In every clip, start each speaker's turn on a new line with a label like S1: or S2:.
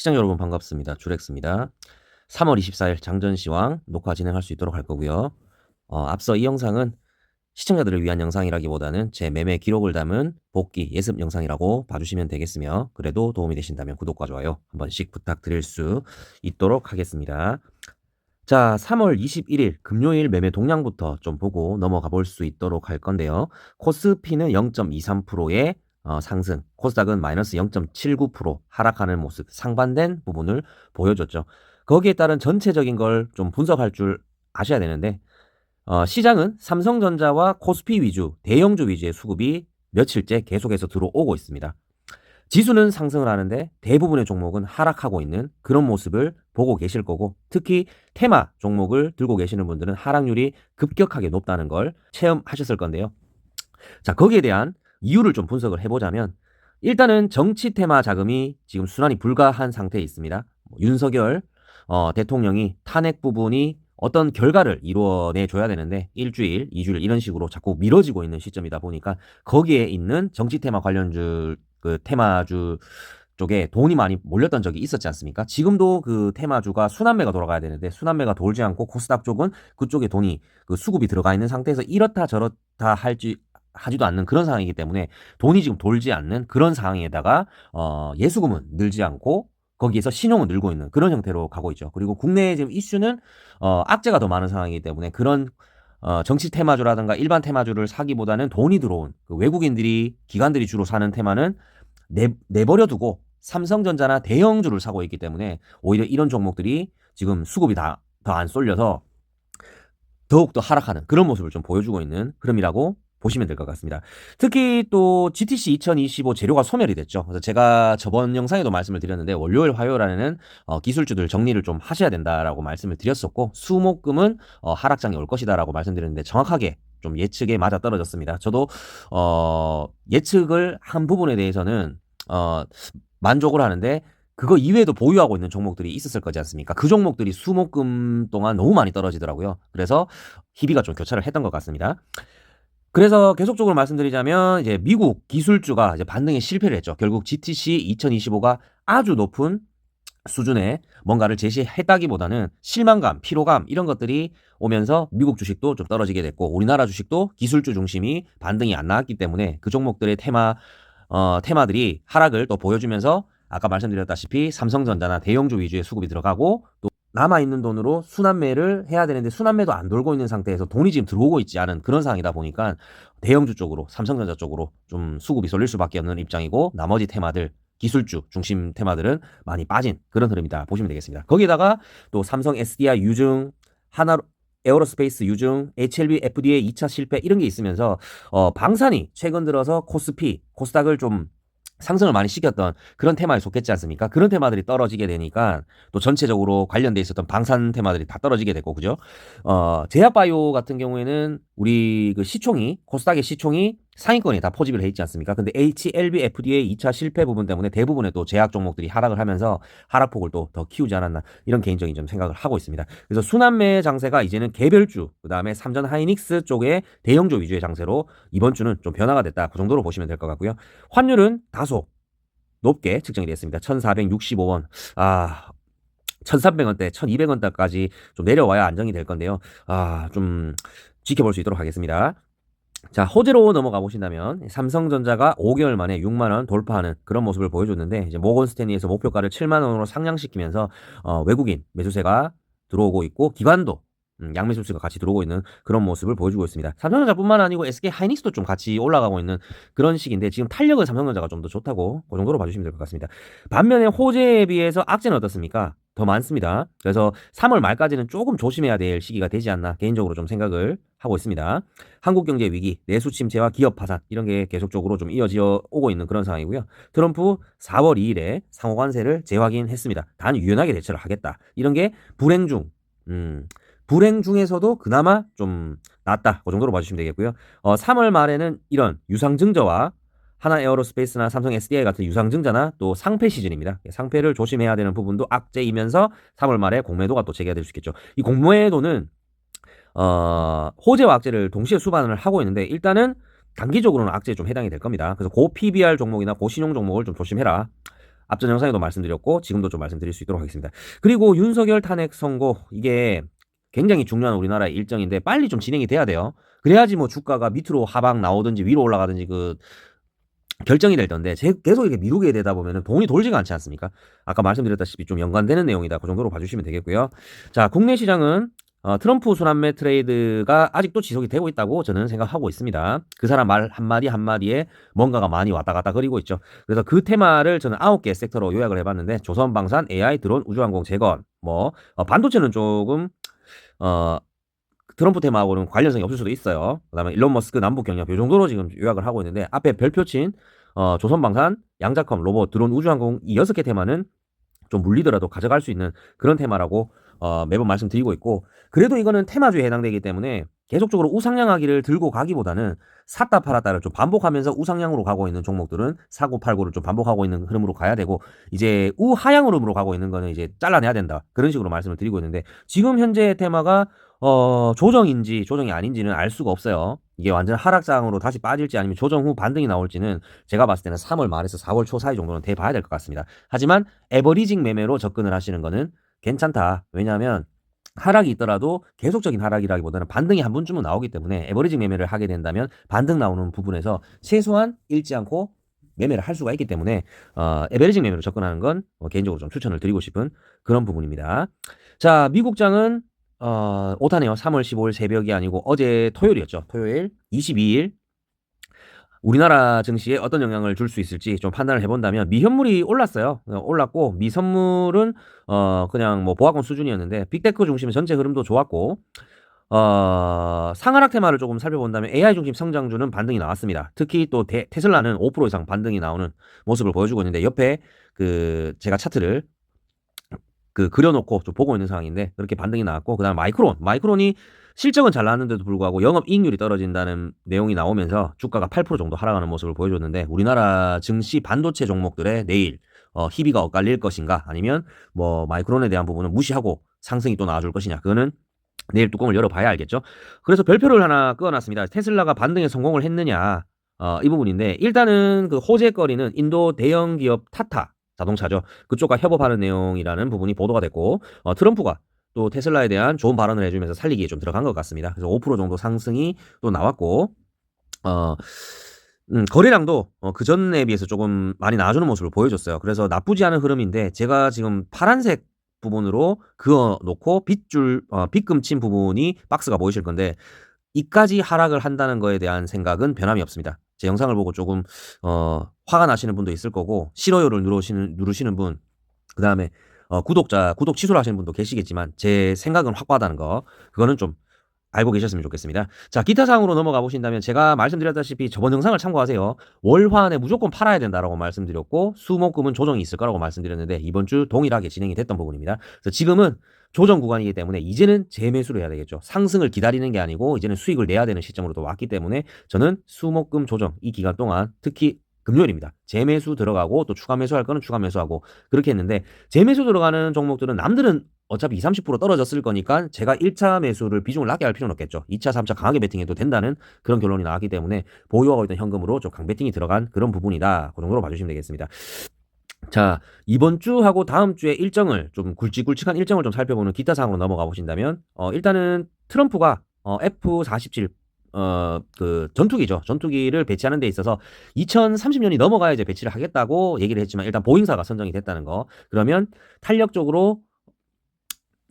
S1: 시청자 여러분 반갑습니다. 주렉스입니다. 3월 24일 장전시황 녹화 진행할 수 있도록 할 거고요. 어, 앞서 이 영상은 시청자들을 위한 영상이라기보다는 제 매매 기록을 담은 복귀 예습 영상이라고 봐주시면 되겠으며 그래도 도움이 되신다면 구독과 좋아요 한 번씩 부탁드릴 수 있도록 하겠습니다. 자, 3월 21일 금요일 매매 동향부터 좀 보고 넘어가 볼 수 있도록 할 건데요. 코스피는 0.23%의 어, 상승, 코스닥은 마이너스 0.79% 하락하는 모습, 상반된 부분을 보여줬죠. 거기에 따른 전체적인 걸 좀 분석할 줄 아셔야 되는데, 어, 시장은 삼성전자와 코스피 위주, 대형주 위주의 수급이 며칠째 계속해서 들어오고 있습니다. 지수는 상승을 하는데 대부분의 종목은 하락하고 있는 그런 모습을 보고 계실 거고 특히 테마 종목을 들고 계시는 분들은 하락률이 급격하게 높다는 걸 체험하셨을 건데요. 자, 거기에 대한 이유를 좀 분석을 해보자면 일단은 정치 테마 자금이 지금 순환이 불가한 상태에 있습니다. 뭐 윤석열 어, 대통령이 탄핵 부분이 어떤 결과를 이루어내 줘야 되는데 일주일, 이주일 이런 식으로 자꾸 미뤄지고 있는 시점이다 보니까 거기에 있는 정치 테마 관련주 그 테마주 쪽에 돈이 많이 몰렸던 적이 있었지 않습니까? 지금도 그 테마주가 순환매가 돌아가야 되는데 순환매가 돌지 않고 코스닥 쪽은 그쪽에 돈이 그 수급이 들어가 있는 상태에서 이렇다 저렇다 할지 하지도 않는 그런 상황이기 때문에 돈이 지금 돌지 않는 그런 상황에다가 어 예수금은 늘지 않고 거기에서 신용은 늘고 있는 그런 형태로 가고 있죠. 그리고 국내에 지금 이슈는 어, 악재가 더 많은 상황이기 때문에 그런 어, 정치 테마주라든가 일반 테마주를 사기보다는 돈이 들어온 그 외국인들이 기관들이 주로 사는 테마는 내, 내버려 두고 삼성전자나 대형주를 사고 있기 때문에 오히려 이런 종목들이 지금 수급이 다 더 안 쏠려서 더욱더 하락하는 그런 모습을 좀 보여주고 있는 흐름이라고 보시면 될 것 같습니다. 특히 또 GTC 2025 재료가 소멸이 됐죠. 그래서 제가 저번 영상에도 말씀을 드렸는데 월요일, 화요일 안에는 어, 기술주들 정리를 좀 하셔야 된다라고 말씀을 드렸었고 수목금은 어, 하락장이 올 것이다라고 말씀드렸는데 정확하게 좀 예측에 맞아 떨어졌습니다. 저도 어, 예측을 한 부분에 대해서는 어, 만족을 하는데 그거 이외에도 보유하고 있는 종목들이 있었을 거지 않습니까? 그 종목들이 수목금 동안 너무 많이 떨어지더라고요. 그래서 희비가 좀 교차를 했던 것 같습니다. 그래서 계속적으로 말씀드리자면 이제 미국 기술주가 이제 반등에 실패를 했죠. 결국 GTC 2025가 아주 높은 수준의 뭔가를 제시했다기보다는 실망감, 피로감 이런 것들이 오면서 미국 주식도 좀 떨어지게 됐고 우리나라 주식도 기술주 중심이 반등이 안 나왔기 때문에 그 종목들의 테마 어, 테마들이 하락을 또 보여주면서 아까 말씀드렸다시피 삼성전자나 대형주 위주의 수급이 들어가고 또 남아있는 돈으로 순환매를 해야 되는데 순환매도 안 돌고 있는 상태에서 돈이 지금 들어오고 있지 않은 그런 상황이다 보니까 대형주 쪽으로 삼성전자 쪽으로 좀 수급이 쏠릴 수밖에 없는 입장이고 나머지 테마들 기술주 중심 테마들은 많이 빠진 그런 흐름이다 보시면 되겠습니다. 거기다가 또 삼성 SDI 유증 하나 에어로스페이스 유증, HLB FDA 2차 실패 이런 게 있으면서 어, 방산이 최근 들어서 코스피, 코스닥을 좀 상승을 많이 시켰던 그런 테마에 속했지 않습니까? 그런 테마들이 떨어지게 되니까 또 전체적으로 관련돼 있었던 방산 테마들이 다 떨어지게 됐고 그죠? 어, 제약바이오 같은 경우에는 우리 그 시총이 코스닥의 시총이 상위권이 다 포집을 해 있지 않습니까? 근데 HLB FDA 2차 실패 부분 때문에 대부분의 또 제약 종목들이 하락을 하면서 하락폭을 또 더 키우지 않았나 이런 개인적인 좀 생각을 하고 있습니다. 그래서 순환매 장세가 이제는 개별주 그다음에 삼전 하이닉스 쪽의 대형주 위주의 장세로 이번 주는 좀 변화가 됐다. 그 정도로 보시면 될 것 같고요. 환율은 다소 높게 측정이 됐습니다. 1,465원. 아, 1,300원대, 1,200원대까지 좀 내려와야 안정이 될 건데요. 아, 좀 지켜볼 수 있도록 하겠습니다. 자, 호재로 넘어가 보신다면 삼성전자가 5개월 만에 6만 원 돌파하는 그런 모습을 보여줬는데 이제 모건 스탠리에서 목표가를 7만 원으로 상향시키면서 어, 외국인 매수세가 들어오고 있고 기관도 음, 양매수수가 같이 들어오고 있는 그런 모습을 보여주고 있습니다. 삼성전자뿐만 아니고 SK 하이닉스도 좀 같이 올라가고 있는 그런 시기인데 지금 탄력은 삼성전자가 좀 더 좋다고 그 정도로 봐주시면 될 것 같습니다. 반면에 호재에 비해서 악재는 어떻습니까? 더 많습니다. 그래서 3월 말까지는 조금 조심해야 될 시기가 되지 않나 개인적으로 좀 생각을 하고 있습니다. 한국 경제 위기, 내수 침체와 기업 파산 이런 게 계속적으로 좀 이어져 오고 있는 그런 상황이고요. 트럼프 4월 2일에 상호 관세를 재확인했습니다. 단 유연하게 대처를 하겠다. 이런 게 불행 중 음, 불행 중에서도 그나마 좀 낫다. 그 정도로 봐주시면 되겠고요. 어, 3월 말에는 이런 유상증자와 하나 에어로스페이스나 삼성 SDI 같은 유상증자나 또 상패 시즌입니다. 상패를 조심해야 되는 부분도 악재이면서 3월 말에 공매도가 또 재개가 될 수 있겠죠. 이 공매도는 어, 호재와 악재를 동시에 수반을 하고 있는데 일단은 단기적으로는 악재에 좀 해당이 될 겁니다. 그래서 고 PBR 종목이나 고신용 종목을 좀 조심해라. 앞전 영상에도 말씀드렸고 지금도 좀 말씀드릴 수 있도록 하겠습니다. 그리고 윤석열 탄핵 선고 이게 굉장히 중요한 우리나라의 일정인데 빨리 좀 진행이 돼야 돼요. 그래야지 뭐 주가가 밑으로 하방 나오든지 위로 올라가든지 그 결정이 될 텐데 제- 계속 이렇게 미루게 되다 보면은 돈이 돌지가 않지 않습니까? 아까 말씀드렸다시피 좀 연관되는 내용이다. 그 정도로 봐주시면 되겠고요. 자, 국내 시장은 어, 트럼프 순환매 트레이드가 아직도 지속이 되고 있다고 저는 생각하고 있습니다. 그 사람 말 한마디 한마디에 뭔가가 많이 왔다 갔다 그리고 있죠. 그래서 그 테마를 저는 아홉 개 섹터로 요약을 해봤는데 조선방산, AI, 드론, 우주항공, 재건, 뭐 어, 반도체는 조금 어, 트럼프 테마하고는 관련성이 없을 수도 있어요. 그다음에 일론 머스크 남북 경협 이 정도로 지금 요약을 하고 있는데 앞에 별표 친 어, 조선방산, 양자컴, 로봇, 드론, 우주항공 이 여섯 개 테마는 좀 물리더라도 가져갈 수 있는 그런 테마라고 어, 매번 말씀드리고 있고 그래도 이거는 테마주에 해당되기 때문에 계속적으로 우상향하기를 들고 가기보다는 샀다 팔았다를 좀 반복하면서 우상향으로 가고 있는 종목들은 사고 팔고를 좀 반복하고 있는 흐름으로 가야 되고 이제 우하향 흐름으로 가고 있는 거는 이제 잘라내야 된다 그런 식으로 말씀을 드리고 있는데 지금 현재 테마가 어, 조정인지 조정이 아닌지는 알 수가 없어요. 이게 완전 하락장으로 다시 빠질지 아니면 조정 후 반등이 나올지는 제가 봤을 때는 3월 말에서 4월 초 사이 정도는 돼 봐야 될 것 같습니다. 하지만 에버리징 매매로 접근을 하시는 거는 괜찮다. 왜냐하면 하락이 있더라도 계속적인 하락이라기보다는 반등이 한 번쯤은 나오기 때문에 에버리징 매매를 하게 된다면 반등 나오는 부분에서 최소한 잃지 않고 매매를 할 수가 있기 때문에 어, 에버리징 매매로 접근하는 건 어, 개인적으로 좀 추천을 드리고 싶은 그런 부분입니다. 자, 미국장은 어, 오타네요. 3월 15일 새벽이 아니고 어제 토요일이었죠. 토요일 22일 우리나라 증시에 어떤 영향을 줄 수 있을지 좀 판단을 해본다면 미현물이 올랐어요. 어, 올랐고 미선물은 어 그냥 뭐 보합권 수준이었는데 빅테크 중심 전체 흐름도 좋았고 어 상하락 테마를 조금 살펴본다면 AI 중심 성장주는 반등이 나왔습니다. 특히 또 대- 테슬라는 5% 이상 반등이 나오는 모습을 보여주고 있는데 옆에 그 제가 차트를 그 그려놓고 좀 보고 있는 상황인데 그렇게 반등이 나왔고 그다음 마이크론 마이크론이 실적은 잘 나왔는데도 불구하고 영업 이익률이 떨어진다는 내용이 나오면서 주가가 8% 정도 하락하는 모습을 보여줬는데 우리나라 증시 반도체 종목들의 내일 어, 희비가 엇갈릴 것인가 아니면 뭐 마이크론에 대한 부분은 무시하고 상승이 또 나와줄 것이냐 그거는 내일 뚜껑을 열어봐야 알겠죠. 그래서 별표를 하나 끄어놨습니다. 테슬라가 반등에 성공을 했느냐 어, 이 부분인데 일단은 그 호재거리는 인도 대형 기업 타타 자동차죠. 그쪽과 협업하는 내용이라는 부분이 보도가 됐고 어, 트럼프가 또 테슬라에 대한 좋은 발언을 해주면서 살리기에 좀 들어간 것 같습니다. 그래서 5% 정도 상승이 또 나왔고 어, 음, 거래량도 어, 그 전에 비해서 조금 많이 나아주는 모습을 보여줬어요. 그래서 나쁘지 않은 흐름인데 제가 지금 파란색 부분으로 그어 놓고 빗줄 어, 빗금 친 부분이 박스가 보이실 건데 이까지 하락을 한다는 거에 대한 생각은 변함이 없습니다. 제 영상을 보고 조금 어, 화가 나시는 분도 있을 거고 싫어요를 누르시는 누르시는 분 그다음에 어, 구독자 구독 취소를 하시는 분도 계시겠지만 제 생각은 확고하다는 거 그거는 좀 알고 계셨으면 좋겠습니다. 자, 기타 사항으로 넘어가 보신다면 제가 말씀드렸다시피 저번 영상을 참고하세요. 월화 안에 무조건 팔아야 된다라고 말씀드렸고 수목금은 조정이 있을 거라고 말씀드렸는데 이번 주 동일하게 진행이 됐던 부분입니다. 그래서 지금은 조정 구간이기 때문에 이제는 재매수를 해야 되겠죠. 상승을 기다리는 게 아니고 이제는 수익을 내야 되는 시점으로 또 왔기 때문에 저는 수목금 조정 이 기간 동안 특히 금요일입니다. 재매수 들어가고 또 추가 매수할 거는 추가 매수하고 그렇게 했는데 재매수 들어가는 종목들은 남들은 어차피 20, 30% 떨어졌을 거니까 제가 1차 매수를 비중을 낮게 할 필요는 없겠죠. 2차, 3차 강하게 베팅해도 된다는 그런 결론이 나왔기 때문에 보유하고 있던 현금으로 좀 강베팅이 들어간 그런 부분이다. 그 정도로 봐주시면 되겠습니다. 자, 이번 주하고 다음 주의 일정을 좀 굵직굵직한 일정을 좀 살펴보는 기타 사항으로 넘어가 보신다면, 어, 일단은 트럼프가 어, F-47 어, 그 전투기죠. 전투기를 배치하는 데 있어서 2030년이 넘어가야 이제 배치를 하겠다고 얘기를 했지만 일단 보잉사가 선정이 됐다는 거. 그러면 탄력적으로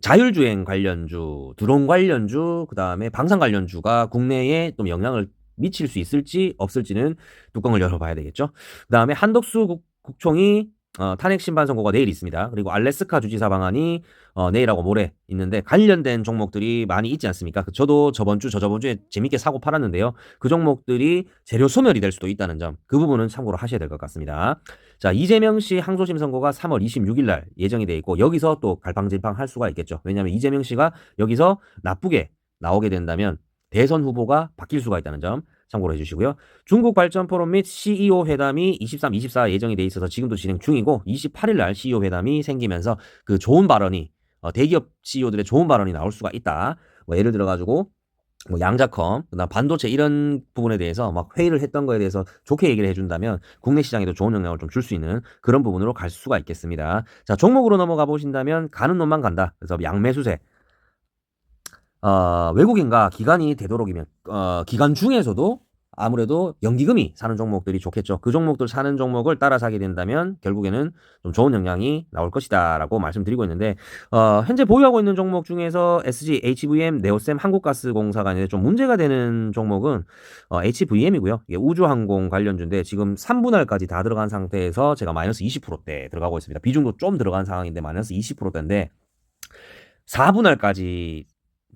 S1: 자율주행 관련주, 드론 관련주, 그 다음에 방산 관련주가 국내에 좀 영향을 미칠 수 있을지 없을지는 뚜껑을 열어봐야 되겠죠. 그 다음에 한덕수 국, 국총이 어, 탄핵 심판 선고가 내일 있습니다. 그리고 알래스카 주지사 방안이 어, 내일하고 모레 있는데 관련된 종목들이 많이 있지 않습니까? 그 저도 저번 주, 저저번 주에 재밌게 사고 팔았는데요. 그 종목들이 재료 소멸이 될 수도 있다는 점, 그 부분은 참고로 하셔야 될 것 같습니다. 자, 이재명 씨 항소심 선고가 3월 26일 날 예정이 돼 있고 여기서 또 갈팡질팡 할 수가 있겠죠. 왜냐하면 이재명 씨가 여기서 나쁘게 나오게 된다면 대선 후보가 바뀔 수가 있다는 점 참고로 해주시고요. 중국 발전 포럼 및 CEO 회담이 23, 24 예정이 돼 있어서 지금도 진행 중이고 28일 날 CEO 회담이 생기면서 그 좋은 발언이 어, 대기업 CEO들의 좋은 발언이 나올 수가 있다. 뭐 예를 들어 가지고 뭐 양자컴, 그다음 반도체 이런 부분에 대해서 막 회의를 했던 거에 대해서 좋게 얘기를 해준다면 국내 시장에도 좋은 영향을 좀 줄 수 있는 그런 부분으로 갈 수가 있겠습니다. 자 종목으로 넘어가 보신다면 가는 놈만 간다. 그래서 양매수세. 어, 외국인과 기관이 되도록이면 어, 기관 중에서도 아무래도 연기금이 사는 종목들이 좋겠죠. 그 종목들 사는 종목을 따라 사게 된다면 결국에는 좀 좋은 영향이 나올 것이다라고 말씀드리고 있는데 어, 현재 보유하고 있는 종목 중에서 SG, HVM, 네오셈, 한국가스공사가 이제 좀 문제가 되는 종목은 어, HVM이고요. 이게 우주항공 관련주인데 지금 3분할까지 다 들어간 상태에서 제가 마이너스 20%대 들어가고 있습니다. 비중도 좀 들어간 상황인데 마이너스 20%대인데 4분할까지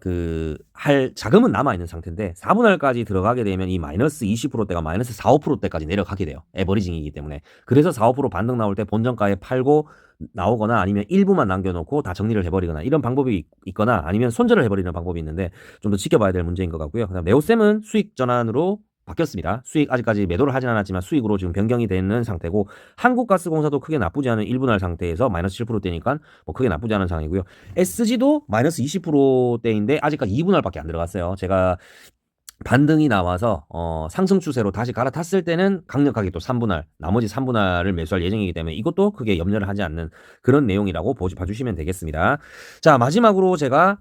S1: 그 할 자금은 남아 있는 상태인데 4분할까지 들어가게 되면 이 마이너스 20%대가 마이너스 4, 5%대까지 내려가게 돼요. 에버리징이기 때문에. 그래서 4, 5% 반등 나올 때 본전가에 팔고 나오거나 아니면 일부만 남겨놓고 다 정리를 해버리거나 이런 방법이 있거나 아니면 손절을 해버리는 방법이 있는데 좀 더 지켜봐야 될 문제인 것 같고요. 그다음 네오셈은 수익 전환으로 바뀌었습니다. 수익 아직까지 매도를 하진 않았지만 수익으로 지금 변경이 되는 상태고 한국가스공사도 크게 나쁘지 않은 1분할 상태에서 마이너스 7%대니까 뭐 크게 나쁘지 않은 상황이고요. SG도 마이너스 20%대인데 아직까지 2분할밖에 안 들어갔어요. 제가 반등이 나와서 어, 상승 추세로 다시 갈아탔을 때는 강력하게 또 3분할, 나머지 3분할을 매수할 예정이기 때문에 이것도 크게 염려를 하지 않는 그런 내용이라고 보시, 봐주시면 되겠습니다. 자, 마지막으로 제가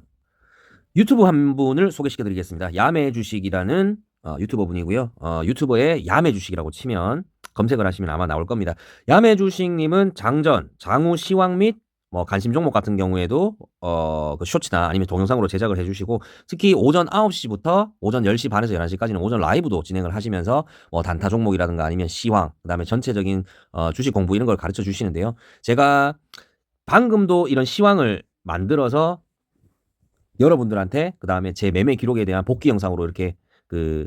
S1: 유튜브 한 분을 소개시켜 드리겠습니다. 야매 주식이라는 어, 유튜버 분이고요. 어, 유튜버의 야매 주식이라고 치면 검색을 하시면 아마 나올 겁니다. 야매 주식님은 장전, 장우 시황 및 뭐 관심 종목 같은 경우에도 어, 그 쇼츠나 아니면 동영상으로 제작을 해주시고 특히 오전 9시부터 오전 10시 반에서 11시까지는 오전 라이브도 진행을 하시면서 뭐 단타 종목이라든가 아니면 시황 그다음에 전체적인 어, 주식 공부 이런 걸 가르쳐 주시는데요. 제가 방금도 이런 시황을 만들어서 여러분들한테 그 다음에 제 매매 기록에 대한 복귀 영상으로 이렇게 그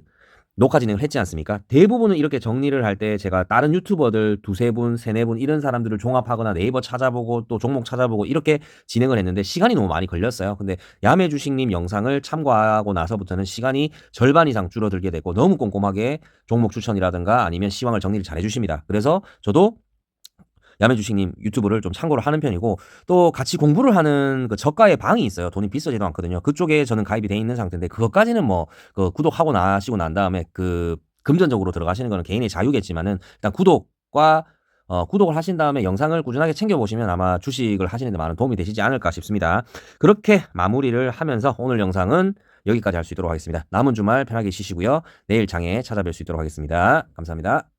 S1: 녹화 진행을 했지 않습니까? 대부분은 이렇게 정리를 할 때 제가 다른 유튜버들 두세 분, 세네 분 이런 사람들을 종합하거나 네이버 찾아보고 또 종목 찾아보고 이렇게 진행을 했는데 시간이 너무 많이 걸렸어요. 근데 야매 주식님 영상을 참고하고 나서부터는 시간이 절반 이상 줄어들게 되고 너무 꼼꼼하게 종목 추천이라든가 아니면 시황을 정리를 잘 해주십니다. 그래서 저도 야매 주식님 유튜브를 좀 참고를 하는 편이고 또 같이 공부를 하는 그 저가의 방이 있어요. 돈이 비싸지도 않거든요. 그쪽에 저는 가입이 돼 있는 상태인데 그것까지는 뭐 그 구독하고 나시고 난 다음에 그 금전적으로 들어가시는 거는 개인의 자유겠지만은 일단 구독과 어, 구독을 하신 다음에 영상을 꾸준하게 챙겨보시면 아마 주식을 하시는데 많은 도움이 되시지 않을까 싶습니다. 그렇게 마무리를 하면서 오늘 영상은 여기까지 할 수 있도록 하겠습니다. 남은 주말 편하게 쉬시고요. 내일 장에 찾아뵐 수 있도록 하겠습니다. 감사합니다.